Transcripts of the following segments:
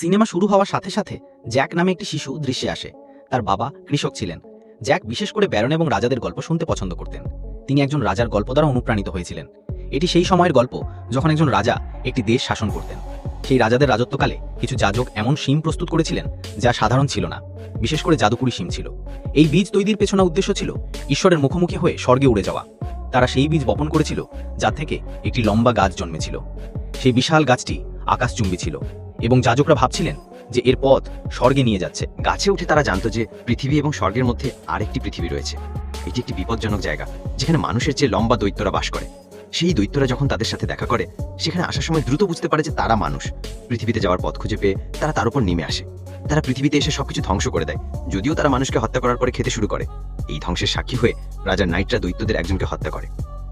Cinema শুরু হওয়ার সাথে সাথে জ্যাক নামে একটি শিশু দৃশ্যে আসে। তার বাবা কৃষক ছিলেন। জ্যাক বিশেষ করে ব্যারন এবং রাজাদের গল্প শুনতে পছন্দ করতেন। তিনি একজন রাজার গল্প দ্বারা অনুপ্রাণিত হয়েছিলেন। এটি সেই সময়ের গল্প যখন একজন রাজা একটি দেশ শাসন করতেন। সেই রাজাদের রাজত্বকালে কিছু যাজক এমন শিম প্রস্তুত করেছিলেন যা সাধারণ ছিল না। বিশেষ করে জাদুকুরি শিম ছিল। এই বীজ তৈরির পেছনে উদ্দেশ্য ছিল ঈশ্বরের মুখোমুখি হয়ে স্বর্গে উড়ে যাওয়া। তারা সেই বীজ বপন করেছিল যা থেকে একটি লম্বা গাছ জন্মেছিল। সেই বিশাল গাছটি আকাশচুম্বী ছিল। এবং যাজকরা ভাবছিলেন যে এর পথ স্বর্গে নিয়ে যাচ্ছে। গাছে উঠে তারা জানতো যে পৃথিবী এবং স্বর্গের মধ্যে আরেকটি পৃথিবী রয়েছে। এটি একটি বিপজ্জনক জায়গা, যেখানে মানুষের চেয়ে লম্বা দৈত্যরা বাস করে। সেই দৈত্যরা যখন তাদের সাথে দেখা করে, সেখানে আসার সময় দ্রুত বুঝতে পারে যে তারা মানুষ। পৃথিবীতে যাওয়ার পথ খুঁজে পেয়ে তারা তার উপর নেমে আসে। তারা পৃথিবীতে এসে সবকিছু ধ্বংস করে দেয়। যদিও তারা মানুষকে হত্যা করার পরে খেতে শুরু করে। এই ধ্বংসের সাক্ষী হয়ে রাজা নাইটরা দৈত্যদের একজনকে হত্যা করে।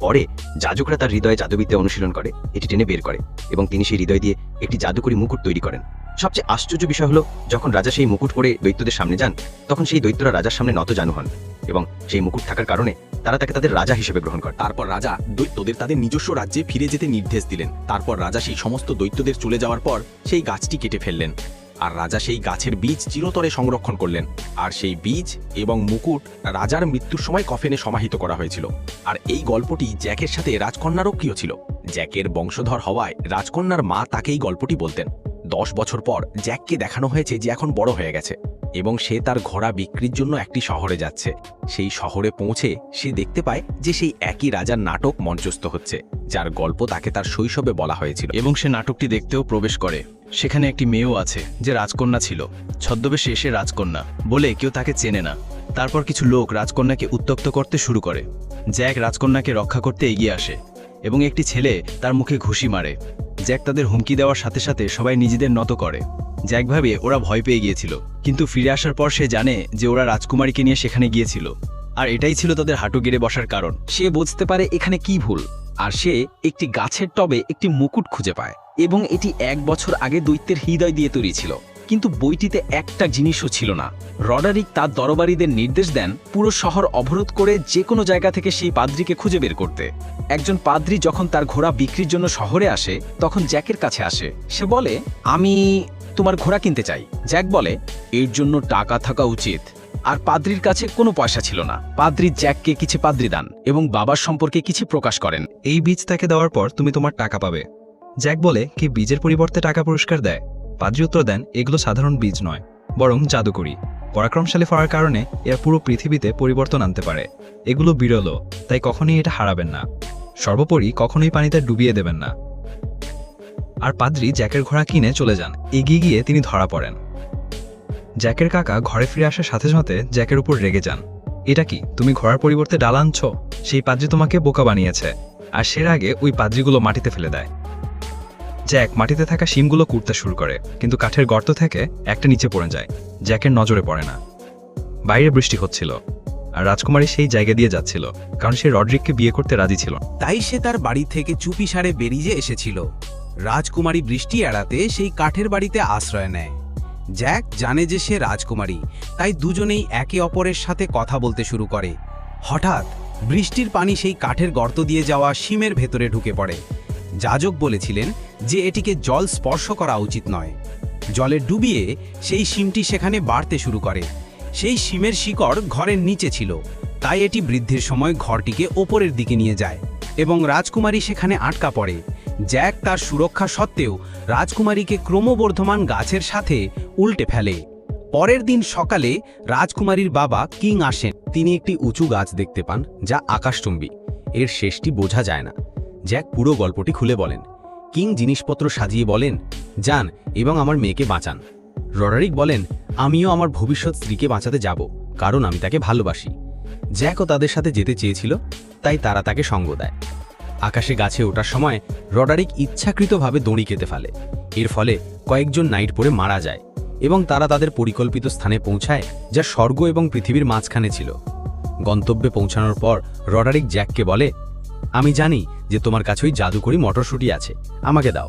পরে যাজকরা তার হৃদয়ে জাদুবিদ্যা অনুশীলন করে, এটি টেনে বের করে এবং তিনি সেই হৃদয় দিয়ে একটি জাদুকরি মুকুট তৈরি করেন। সবচেয়ে আশ্চর্য বিষয় হলো, যখন রাজা সেই মুকুট পরে দৈত্যদের সামনে যান, তখন সেই দৈত্যরা রাজার সামনে নত জানু হন এবং সেই মুকুট থাকার কারণে তারা তাকে তাদের রাজা হিসেবে গ্রহণ করে। তারপর রাজা দৈত্যদের তাদের নিজস্ব রাজ্যে ফিরে যেতে নির্দেশ দিলেন। তারপর রাজা সেই সমস্ত দৈত্যদের চলে যাওয়ার পর সেই গাছটি কেটে ফেললেন। আর রাজা সেই গাছের বীজ চিরতরে সংরক্ষণ করলেন। আর সেই বীজ এবং মুকুট রাজার মৃত্যুর সময় কফেনে সমাহিত করা হয়েছিল। আর এই গল্পটি জ্যাকের সাথে রাজকন্যারও প্রিয় ছিল। জ্যাকের বংশধর হওয়ায় রাজকন্যার মা তাকে এই গল্পটি বলতেন। দশ বছর পর জ্যাককে দেখানো হয়েছে যে এখন বড় হয়ে গেছে। এবং সে তার ঘোড়া বিক্রির জন্য একটি শহরে যাচ্ছে। সেই শহরে পৌঁছে সে দেখতে পায় যে সেই একই রাজার নাটক মঞ্চস্থ হচ্ছে, যার গল্প তাকে তার শৈশবে বলা হয়েছিল। এবং সে নাটকটি দেখতেও প্রবেশ করে। সেখানে একটি মেয়েও আছে, যে রাজকন্যা ছিল। ছদ্মবেশে এসে রাজকন্যা বলে কেউ তাকে চেনে না। তারপর কিছু লোক রাজকন্যাকে উত্তক্ত করতে শুরু করে। জ্যাক রাজকন্যাকে রক্ষা করতে এগিয়ে আসে এবং একটি ছেলে তার মুখে ঘুষি মারে। জ্যাক তাদের হুমকি দেওয়ার সাথে সাথে সবাই নিজেদের নত করে। জ্যাক ভাবে ওরা ভয় পেয়ে গিয়েছিল, কিন্তু ফিরে আসার পর সে জানে যে ওরা রাজকুমারীকে নিয়ে সেখানে গিয়েছিল। আর এটাই ছিল তাদের হাঁটু গেড়ে বসার কারণ। সে বুঝতে পারে এখানে কি ভুল। আর সে একটি গাছের টবে একটি মুকুট খুঁজে পায়, এবং এটি এক বছর আগে দৈত্যের হৃদয় দিয়ে তৈরি ছিল। কিন্তু বইটিতে একটা জিনিসও ছিল না। রডারিক তার দরবারীদের নির্দেশ দেন পুরো শহর অবরোধ করে যে কোনো জায়গা থেকে সেই পাদ্রিকে খুঁজে বের করতে। একজন পাদ্রি যখন তার ঘোড়া বিক্রির জন্য শহরে আসে, তখন জ্যাকের কাছে আসে। সে বলে, আমি তোমার ঘোড়া কিনতে চাই। জ্যাক বলে, এর জন্য টাকা থাকা উচিত। আর পাদ্রির কাছে কোনো পয়সা ছিল না। পাদ্রি জ্যাককে কিছু পাদ্রি দান এবং বাবার সম্পর্কে কিছু প্রকাশ করেন। এই বীজ তাকে দেওয়ার পর তুমি তোমার টাকা পাবে। জ্যাক বলে, কি বীজের পরিবর্তে টাকা পুরস্কার দেয়? পাদ্রি উত্তর দেন, এগুলো সাধারণ বীজ নয়, বরং জাদুকরি। পরাক্রমশালী হওয়ার কারণে এরা পুরো পৃথিবীতে পরিবর্তন আনতে পারে। এগুলো বিরল, তাই কখনোই এটা হারাবেন না। সর্বোপরি কখনোই পানিতে ডুবিয়ে দেবেন না। আর পাদ্রি জ্যাকের ঘোড়া কিনে চলে যান। এগিয়ে গিয়ে তিনি ধরা পড়েন। জ্যাকের কাকা ঘরে ফিরে আসার সাথে সাথে জ্যাকের উপর রেগে যান। এটা কি? তুমি ঘোড়ার পরিবর্তে ডাল আনছো? সেই পাদ্রি তোমাকে বোকা বানিয়েছে। আর সের আগে ওই পাদ্রিগুলো মাটিতে ফেলে দেয়। জ্যাক মাটিতে থাকা শিমগুলো কুড়তে শুরু করে, কিন্তু কাঠের গর্ত থেকে একটা নিচে পড়ে যায়। জ্যাকের নজরে পড়ে না। বাইরে বৃষ্টি হচ্ছিল। আর রাজকুমারী সেই জায়গা দিয়ে যাচ্ছিল, কারণ সে রড্রিককে বিয়ে করতে রাজি ছিল তাই সে তার বাড়ি থেকে চুপি সারে বেরিয়ে এসেছিল। রাজকুমারী বৃষ্টি এড়াতে সেই কাঠের বাড়িতে আশ্রয় নেয়। জ্যাক জানে যে সে রাজকুমারী, তাই দুজনেই একে অপরের সাথে কথা বলতে শুরু করে। হঠাৎ বৃষ্টির পানি সেই কাঠের গর্ত দিয়ে যাওয়া শিমের ভেতরে ঢুকে পড়ে। যাজক বলেছিলেন যে এটিকে জল স্পর্শ করা উচিত নয়। জলে ডুবিয়ে সেই শিমটি সেখানে বাড়তে শুরু করে। সেই শিমের শিকড় ঘরের নিচে ছিল, তাই এটি বৃদ্ধির সময় ঘরটিকে ওপরের দিকে নিয়ে যায় এবং রাজকুমারী সেখানে আটকা পড়ে। জ্যাক তার সুরক্ষা সত্ত্বেও রাজকুমারীকে ক্রমবর্ধমান গাছের সাথে উল্টে ফেলে। পরের দিন সকালে রাজকুমারীর বাবা কিং আসেন। তিনি একটি উঁচু গাছ দেখতে পান, যা আকাশচুম্বী। এর শেষটি বোঝা যায় না। জ্যাক পুরো গল্পটি খুলে বলেন। কিং জিনিসপত্র সাজিয়ে বলেন, যান এবং আমার মেয়েকে বাঁচান। রডারিক বলেন, আমিও আমার ভবিষ্যৎ স্ত্রীকে বাঁচাতে যাব, কারণ আমি তাকে ভালোবাসি। জ্যাকও তাদের সাথে যেতে চেয়েছিল, তাই তারা তাকে সঙ্গ দেয়। আকাশে গাছে ওঠার সময় রডারিক ইচ্ছাকৃতভাবে দড়ি কেটে ফেলে। এর ফলে কয়েকজন নাইট পরে মারা যায় এবং তারা তাদের পরিকল্পিত স্থানে পৌঁছায়, যা স্বর্গ এবং পৃথিবীর মাঝখানে ছিল। গন্তব্যে পৌঁছানোর পর রডারিক জ্যাককে বলে, আমি জানি যে তোমার কাছে ওই জাদুকরি মটরশুঁটি আছে, আমাকে দাও।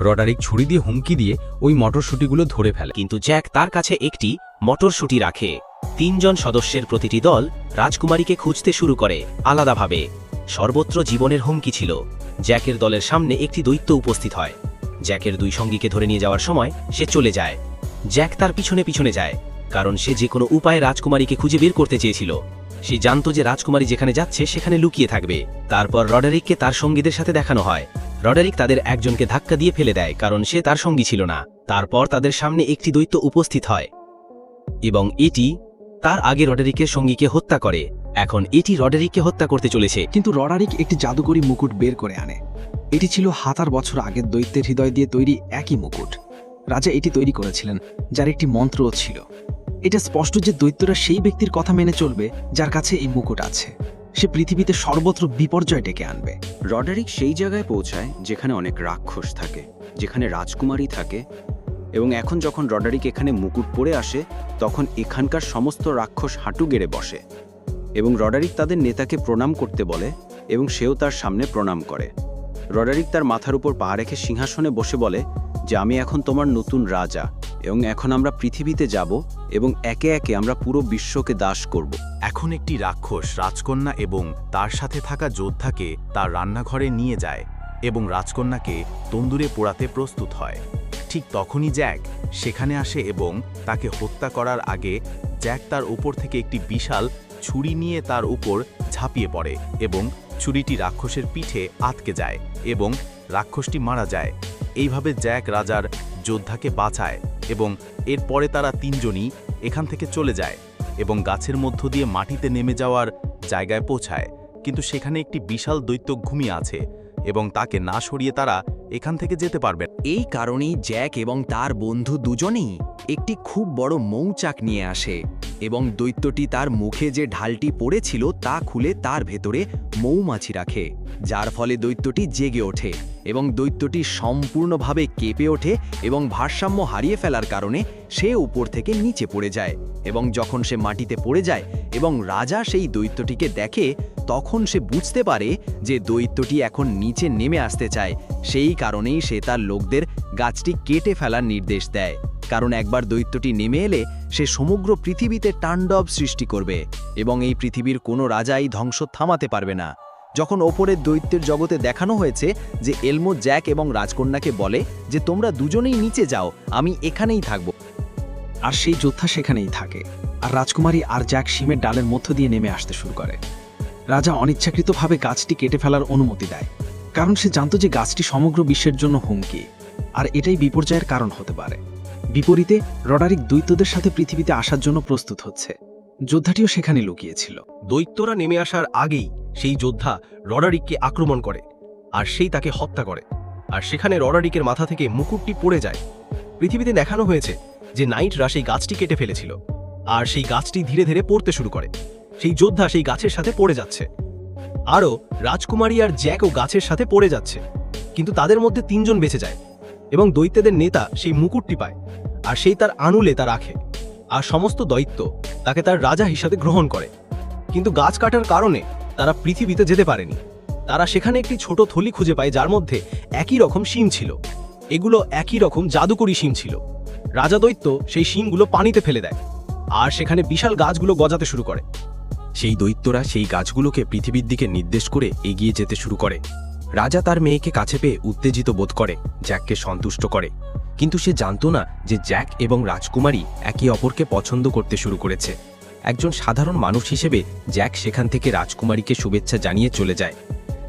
রডারিক ছুরি দিয়ে হুমকি দিয়ে ওই মটরশুঁটিগুলো ধরে ফেলে। কিন্তু জ্যাক তার কাছে একটি মটরশুঁটি রাখে। তিনজন সদস্যের প্রতিটি দল রাজকুমারীকে খুঁজতে শুরু করে আলাদাভাবে। সর্বত্র জীবনের হুমকি ছিল। জ্যাকের দলের সামনে একটি দৈত্য উপস্থিত হয়। জ্যাকের দুই সঙ্গীকে ধরে নিয়ে যাওয়ার সময় সে চলে যায়। জ্যাক তার পিছনে পিছনে যায়, কারণ সে যে কোনো উপায়ে রাজকুমারীকে খুঁজে বের করতে চেয়েছিল। সে জানতো যে রাজকুমারী যেখানে যাচ্ছে সেখানে লুকিয়ে থাকবে। তারপর রডারিককে তার সঙ্গীদের সাথে দেখানো হয়। রডারিক তাদের একজনকে ধাক্কা দিয়ে ফেলে দেয়, কারণ সে তার সঙ্গী ছিল না। তারপর তাদের সামনে একটি দৈত্য উপস্থিত হয়। এবং এটি তার আগে রডারিকের সঙ্গীকে হত্যা করে। এখন এটি রডারিককে হত্যা করতে চলেছে। কিন্তু রডারিক একটি জাদুকরী মুকুট বের করে আনে। এটি ছিল হাতার বছর আগের দৈত্যের হৃদয় দিয়ে তৈরি একই মুকুট। রাজা এটি তৈরি করেছিলেন, যার একটি মন্ত্রও ছিল। এটা স্পষ্ট যে দৈত্যরা সেই ব্যক্তির কথা মেনে চলবে, যার কাছে এই মুকুট আছে। সে পৃথিবীতে সর্বত্র বিপর্যয় ডেকে আনবে। রডারিক সেই জায়গায় পৌঁছায়, যেখানে অনেক রাক্ষস থাকে, যেখানে রাজকুমারী থাকে। এবং এখন যখন রডারিক এখানে মুকুট পরে আসে, তখন এখানকার সমস্ত রাক্ষস হাঁটু গেড়ে বসে। এবং রডারিক তাদের নেতাকে প্রণাম করতে বলে এবং সেও তার সামনে প্রণাম করে। রডারিক তার মাথার উপর পা রেখে সিংহাসনে বসে বলে যে, আমি এখন তোমার নতুন রাজা এবং এখন আমরা পৃথিবীতে যাব এবং একে একে আমরা পুরো বিশ্বকে দাস করব। এখন একটি রাক্ষস, রাজকন্যা এবং তার সাথে থাকা যোদ্ধাকে তার রান্নাঘরে নিয়ে যায় এবং রাজকন্যাকে তন্দুরে পোড়াতে প্রস্তুত হয়। ঠিক তখনই জ্যাক সেখানে আসে এবং তাকে হত্যা করার আগে জ্যাক তার উপর থেকে একটি বিশাল ছুরি নিয়ে তার উপর ঝাঁপিয়ে পড়ে এবং ছুরিটি রাক্ষসের পিঠে আটকে যায় এবং রাক্ষসটি মারা যায়। এইভাবে জ্যাক রাজার যোদ্ধাকে বাঁচায় এবং এরপরে তারা তিনজনই এখান থেকে চলে যায় এবং গাছের মধ্য দিয়ে মাটিতে নেমে যাওয়ার জায়গায় পৌঁছায়। কিন্তু সেখানে একটি বিশাল দৈত্য ঘুমিয়ে আছে এবং তাকে না সরিয়ে তারা এখান থেকে যেতে পারবে এই কারণেই জ্যাক এবং তার বন্ধু দুজনেই একটি খুব বড় মৌচাক নিয়ে আসে। এবং দৈত্যটি তার মুখে যে ঢালটি পড়েছিল তা খুলে তার ভেতরে মৌমাছি রাখে, যার ফলে দৈত্যটি জেগে ওঠে এবং দৈত্যটি সম্পূর্ণভাবে কেঁপে ওঠে এবং ভারসাম্য হারিয়ে ফেলার কারণে সে উপর থেকে নিচে পড়ে যায় এবং যখন সে মাটিতে পড়ে যায় এবং রাজা সেই দৈত্যটিকে দেখে, তখন সে বুঝতে পারে যে দৈত্যটি এখন নিচে নেমে আসতে চায়। সেই কারণেই সে তার লোকদের গাছটি কেটে ফেলার নির্দেশ দেয়। কারণ একবার দৈত্যটি নেমে এলে সে সমগ্র পৃথিবীতে তাণ্ডব সৃষ্টি করবে এবং এই পৃথিবীর কোনো রাজাই ধ্বংস থামাতে পারবে না। যখন ওপরের দৈত্যের জগতে দেখানো হয়েছে যে এলমো জ্যাক এবং রাজকন্যাকে বলে যে, তোমরা দুজনেই নিচে যাও, আমি এখানেই থাকব। আর সেই যোদ্ধা সেখানেই থাকে। আর রাজকুমারী আর জ্যাক সিমের ডালের মধ্য দিয়ে নেমে আসতে শুরু করে। রাজা অনিচ্ছাকৃতভাবে গাছটি কেটে ফেলার অনুমতি দেয়, কারণ সে জানতো যে গাছটি সমগ্র বিশ্বের জন্য হুমকি, আর এটাই বিপর্যয়ের কারণ হতে পারে। বিপরীতে, রডারিক দৈত্যদের সাথে পৃথিবীতে আসার জন্য প্রস্তুত হচ্ছে। যোদ্ধাটিও সেখানে লুকিয়েছিল। দৈত্যরা নেমে আসার আগেই সেই যোদ্ধা রডারিককে আক্রমণ করে আর সেই তাকে হত্যা করে। আর সেখানে রডারিকের মাথা থেকে মুকুটটি পড়ে যায়। পৃথিবীতে দেখানো হয়েছে যে নাইটরা সেই গাছটি কেটে ফেলেছিল আর সেই গাছটি ধীরে ধীরে পড়তে শুরু করে। সেই যোদ্ধা সেই গাছের সাথে পড়ে যাচ্ছে। আরও রাজকুমারী আর জ্যাকও গাছের সাথে পড়ে যাচ্ছে। কিন্তু তাদের মধ্যে তিনজন বেঁচে যায়। এবং দৈত্যদের নেতা সেই মুকুটটি পায়, আর সেই তার আনুলে তা রাখে, আর সমস্ত দৈত্য তাকে তার রাজা হিসাবে গ্রহণ করে। কিন্তু গাছ কাটার কারণে তারা পৃথিবীতে যেতে পারেনি। তারা সেখানে একটি ছোট থলি খুঁজে পায় যার মধ্যে একই রকম শিম ছিল। এগুলো একই রকম জাদুকরি শিম ছিল। রাজা দৈত্য সেই শিমগুলো পানিতে ফেলে দেয়, আর সেখানে বিশাল গাছগুলো গজাতে শুরু করে। সেই দৈত্যরা সেই গাছগুলোকে পৃথিবীর দিকে নির্দেশ করে এগিয়ে যেতে শুরু করে। রাজা তার মেয়েকে কাছে পেয়ে উত্তেজিত বোধ করে, জ্যাককে সন্তুষ্ট করে। কিন্তু সে জানতো না যে জ্যাক এবং রাজকুমারী একে অপরকে পছন্দ করতে শুরু করেছে। একজন সাধারণ মানুষ হিসেবে জ্যাক সেখান থেকে রাজকুমারীকে শুভেচ্ছা জানিয়ে চলে যায়।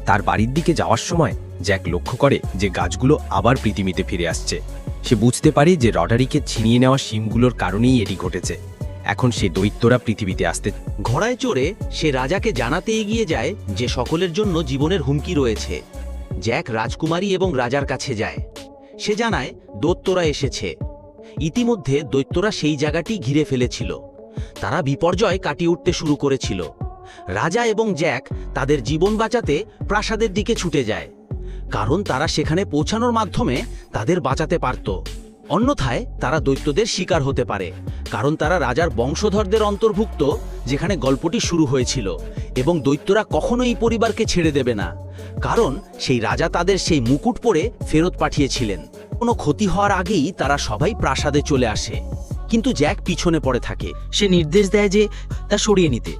তার বাড়ির দিকে যাওয়ার সময় জ্যাক লক্ষ্য করে যে গাছগুলো আবার পৃথিবীতে ফিরে আসছে। সে বুঝতে পারে যে রডারিকে ছিনিয়ে নেওয়া শিমগুলোর কারণেই এটি ঘটেছে। এখন সে দৈত্যরা পৃথিবীতে আসতে ঘোড়ায় চড়ে সে রাজাকে জানাতে এগিয়ে যায় যে সকলের জন্য জীবনের হুমকি রয়েছে। জ্যাক রাজকুমারী এবং রাজার কাছে যায়। সে জানায়, দৈত্যরা এসেছে। ইতিমধ্যে দৈত্যরা সেই জায়গাটি ঘিরে ফেলেছিল। তারা বিপর্যয় কাটিয়ে উঠতে শুরু করেছিল। রাজা এবং জ্যাক তাদের জীবন বাঁচাতে প্রাসাদের দিকে ছুটে যায়। কারণ তারা সেখানে পৌঁছানোর মাধ্যমে তাদের বাঁচাতে পারত। অন্যথায় তারা দৈত্যদের শিকার হতে পারে, কারণ তারা রাজার বংশধরদের অন্তর্ভুক্ত, যেখানে গল্পটি শুরু হয়েছিল, এবং দৈত্যরা কখনো এই পরিবারকে ছেড়ে দেবে না, কারণ সেই রাজা তাদের সেই মুকুট পরে ফেরত পাঠিয়েছিলেন। কোনো ক্ষতি হওয়ার আগেই তারা সবাই প্রাসাদে চলে আসে, কিন্তু জ্যাক পিছনে পড়ে থাকে। সে নির্দেশ দেয় যে তা সরিয়ে নিতে,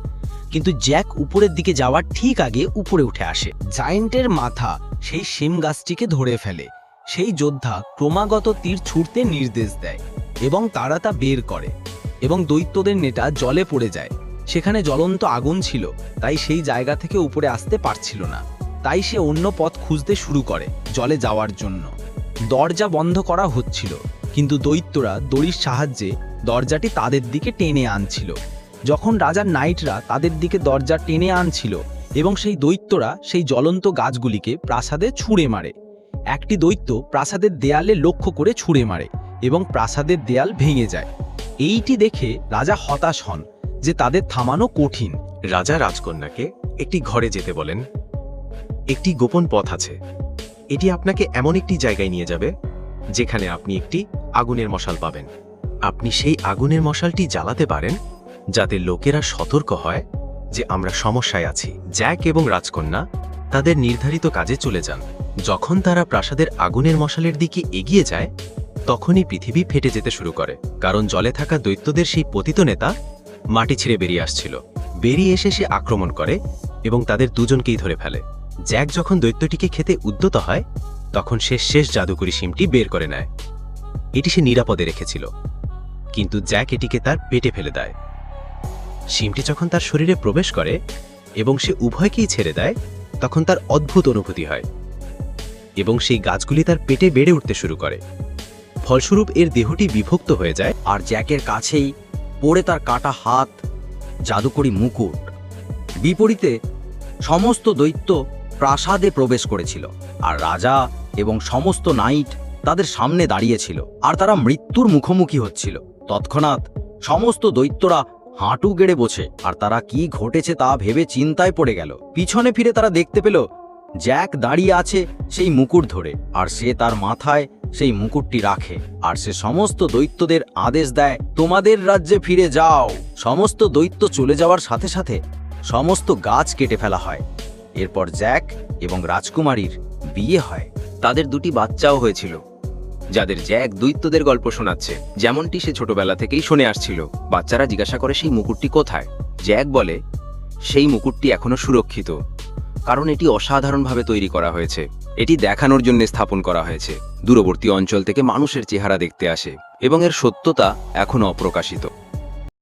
কিন্তু জ্যাক উপরের দিকে যাওয়ার ঠিক আগে উপরে উঠে আসে। জায়েন্টের মাথা সেই শিম গাছটিকে ধরে ফেলে সেই যোদ্ধা ক্রমাগত তীর ছুটতে নির্দেশ দেয় এবং তারা তা বের করে এবং দৈত্যদের নেটা জলে পড়ে যায়। সেখানে জ্বলন্ত আগুন ছিল, তাই সেই জায়গা থেকে উপরে আসতে পারছিল না। তাই সে অন্য পথ খুঁজতে শুরু করে জলে যাওয়ার জন্য। দরজা বন্ধ করা হচ্ছিল, কিন্তু দৈত্যরা দড়ির সাহায্যে দরজাটি তাদের দিকে টেনে আনছিল। যখন রাজার নাইটরা তাদের দিকে দরজা টেনে আনছিল এবং সেই দৈত্যরা সেই জ্বলন্ত গাছগুলিকে প্রাসাদে ছুঁড়ে মারে। একটি দৈত্য প্রাসাদের দেয়ালে লক্ষ্য করে ছুঁড়ে মারে এবং প্রাসাদের দেয়াল ভেঙে যায়। এইটি দেখে রাজা হতাশ হন যে তাদের থামানো কঠিন। রাজা রাজকন্যাকে একটি ঘরে যেতে বলেন, একটি গোপন পথ আছে। এটি আপনাকে এমন একটি জায়গায় নিয়ে যাবে, যেখানে আপনি একটি আগুনের মশাল পাবেন। আপনি সেই আগুনের মশালটি জ্বালাতে পারেন, যাতে লোকেরা সতর্ক হয় যে আমরা সমস্যায় আছি। জ্যাক এবং রাজকন্যা তাদের নির্ধারিত কাজে চলে যান। যখন তারা প্রাসাদের আগুনের মশালের দিকে এগিয়ে যায়, তখনই পৃথিবী ফেটে যেতে শুরু করে, কারণ জলে থাকা দৈত্যদের সেই পতিত নেতা মাটি ছিঁড়ে বেরিয়ে আসছিল। বেরিয়ে এসে সে আক্রমণ করে এবং তাদের দুজনকেই ধরে ফেলে। জ্যাক যখন দৈত্যটিকে খেতে উদ্যত হয়, তখন সে শেষ জাদুকরি শিমটি বের করে নেয়। এটি সে নিরাপদে রেখেছিল। কিন্তু জ্যাক এটিকে তার পেটে ফেলে দেয়। শিমটি যখন তার শরীরে প্রবেশ করে এবং সে উভয়কেই ছেড়ে দেয় তখন তার অদ্ভুত অনুভূতি হয় এবং সেই গাছগুলি তার পেটে বেড়ে উঠতে শুরু করে। ফলস্বরূপ এর দেহটি বিভক্ত হয়ে যায় আর জ্যাকের কাছেই পড়ে তার কাটা হাত, জাদুকরি মুকুট। বিপরীতে সমস্ত দৈত্য প্রাসাদে প্রবেশ করেছিল আর রাজা এবং সমস্ত নাইট তাদের সামনে দাঁড়িয়েছিল আর তারা মৃত্যুর মুখোমুখি হচ্ছিল। তৎক্ষণাৎ সমস্ত দৈত্যরা হাঁটু গেড়ে বসে আর তারা কি ঘটেছে তা ভেবে চিন্তায় পড়ে গেল। পিছনে ফিরে তারা দেখতে পেল, জ্যাক দাঁড়িয়ে আছে সেই মুকুট ধরে, আর সে তার মাথায় সেই মুকুটটি রাখে, আর সে সমস্ত দৈত্যদের আদেশ দেয়, তোমাদের রাজ্যে ফিরে যাও। সমস্ত দৈত্য চলে যাওয়ার সাথে সাথে সমস্ত গাছ কেটে ফেলা হয়। এরপর জ্যাক এবং রাজকুমারীর বিয়ে হয়। তাদের দুটি বাচ্চাও হয়েছিল। যাদের জ্যাক দৈত্যদের গল্প শোনাচ্ছে। যেমনটি সে ছোটবেলা থেকেই শুনে আসছিল। বাচ্চারা জিজ্ঞাসা করে, সেই মুকুটটি কোথায়? জ্যাক বলে, সেই মুকুটটি এখনও সুরক্ষিত। কারণ এটি অসাধারণভাবে তৈরি করা হয়েছে। এটি দেখানোর জন্য স্থাপন করা হয়েছে। দূরবর্তী অঞ্চল থেকে মানুষের চেহারা দেখতে আসে এবং এর সত্যতা এখনও অপ্রকাশিত।